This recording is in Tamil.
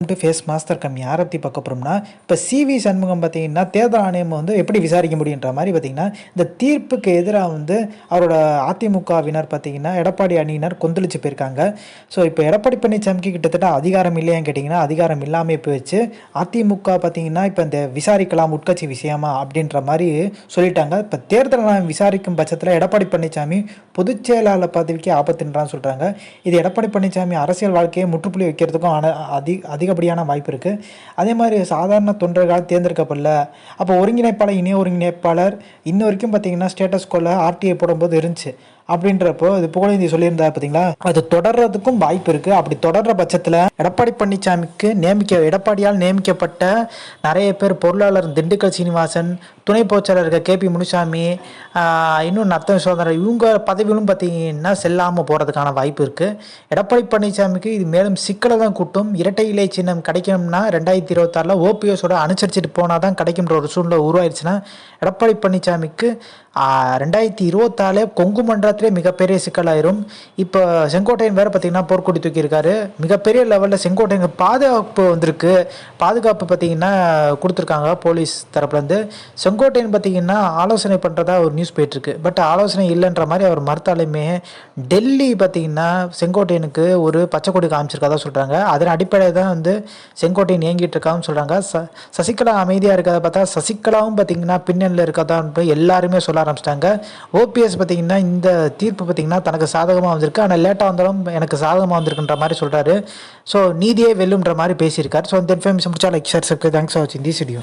ஃபேஸ் மாஸ்டர் கம் யாரை பற்றி பார்க்க போகிறோம்னா இப்போ சிவி சண்முகம் பார்த்தீங்கன்னா தேர்தல் ஆணையம் வந்து எப்படி விசாரிக்க முடியுன்ற மாதிரி பார்த்தீங்கன்னா இந்த தீர்ப்புக்கு எதிராக வந்து அவரோட அதிமுகவினர் பார்த்தீங்கன்னா எடப்பாடி அணியினர் கொந்தளிச்சு போயிருக்காங்க. ஸோ இப்போ எடப்பாடி பழனிசாமிக்கு கிட்டத்தட்ட அதிகாரம் இல்லையான்னு கேட்டிங்கன்னா அதிகாரம் இல்லாமல் போயிடுச்சு. அதிமுக பார்த்தீங்கன்னா இப்போ இந்த விசாரிக்கலாம் உட்கட்சி விஷயமா அப்படின்ற மாதிரி சொல்லிட்டாங்க. இப்போ தேர்தல் ஆணையம் விசாரிக்கும் பட்சத்தில் எடப்பாடி பழனிசாமி பொதுச் செயலாளர் பதவிக்கு ஆபத்துன்றான்னு சொல்கிறாங்க இது எடப்பாடி பழனிசாமி அரசியல் வாழ்க்கையை முற்றுப்புள்ளி வைக்கிறதுக்கும் அதிக அதிக அதிகப்படியான வாய்ப்பு இருக்குது அதே மாதிரி சாதாரண தொண்டர்களால் தேர்ந்தெடுக்கப்படல. அப்போ ஒருங்கிணைப்பாளர் இணைய ஒருங்கிணைப்பாளர் இன்ன வரைக்கும் பார்த்தீங்கன்னா ஸ்டேட்டஸ் கோல ஆர்டிஐ போடும்போது இருந்துச்சு. அப்படின்றப்போ இது புகழேந்தி சொல்லியிருந்தா பார்த்தீங்களா அது தொடர்றதுக்கும் வாய்ப்பு இருக்குது அப்படி தொடர்ற பட்சத்தில் எடப்பாடி பழனிசாமிக்கு நியமிக்க எடப்பாடியால் நியமிக்கப்பட்ட நிறைய பேர் பொருளாளர் திண்டுக்கல் சீனிவாசன் துணை பொதுச்செயலர் இருக்க கேபி முனுசாமி இன்னும் நத்தம் சோதரர் இவங்க பதவிகளும் பார்த்தீங்கன்னா செல்லாமல் போகிறதுக்கான வாய்ப்பு இருக்குது எடப்பாடி பழனிசாமிக்கு இது மேலும் சிக்கலை தான் கூட்டும். இரட்டை இலை சின்னம் கிடைக்கணும்னா ரெண்டாயிரத்தி இருபத்தாறில் ஓபிஎஸோட அனுசரிச்சுட்டு போனால் தான் கிடைக்கும்ன்ற ஒரு சூழ்நிலை உருவாயிருச்சுன்னா எடப்பாடி பழனிசாமிக்கு ரெண்டாயிரத்தி இருபத்தாலே கொங்கு மண்டலத்திலே மிகப்பெரிய சிக்கலாயிரும். இப்போ செங்கோட்டையன் வேறு பார்த்தீங்கன்னா போர்க்கொடி தூக்கியிருக்காரு. மிகப்பெரிய லெவலில் செங்கோட்டையன் பாதுகாப்பு வந்திருக்கு. பாதுகாப்பு பார்த்தீங்கன்னா கொடுத்துருக்காங்க போலீஸ் தரப்புலேருந்து. செங்கோட்டையன் பார்த்தீங்கன்னா ஆலோசனை பண்ணுறதா ஒரு நியூஸ் போயிட்டுருக்கு. பட் ஆலோசனை இல்லைன்ற மாதிரி அவர் மறுத்தாலுமே டெல்லி பார்த்தீங்கன்னா செங்கோட்டையனுக்கு ஒரு பச்சை கொடி காமிச்சிருக்கதா சொல்கிறாங்க அதன் அடிப்படையில் தான் வந்து செங்கோட்டையன் இயங்கிட்டு இருக்கான்னு சொல்கிறாங்க ச சசிகலா அமைதியாக இருக்கிறத பார்த்தா சசிகலாவும் பார்த்தீங்கன்னா பின்னணியில் இருக்கதான் எல்லாருமே சொல்ல ஆரம்பிச்சிட்டாங்க. ஓபிஎஸ் பார்த்தீங்கன்னா இந்த தீர்ப்பு பார்த்தீங்கன்னா தனக்கு சாதகமாக வந்திருக்கு. ஆனால் லேட்டாக வந்தாலும் எனக்கு சாதகமாக வந்திருக்குன்ற மாதிரி சொல்கிறாரு ஸோ நீதியே வெல்லுன்ற மாதிரி பேசியிருக்காரு. ஸோ இந்த இன்ஃபர்மேஷன் முடிச்சா like share subscribe thanks for வாட்சிங் தி வீடியோ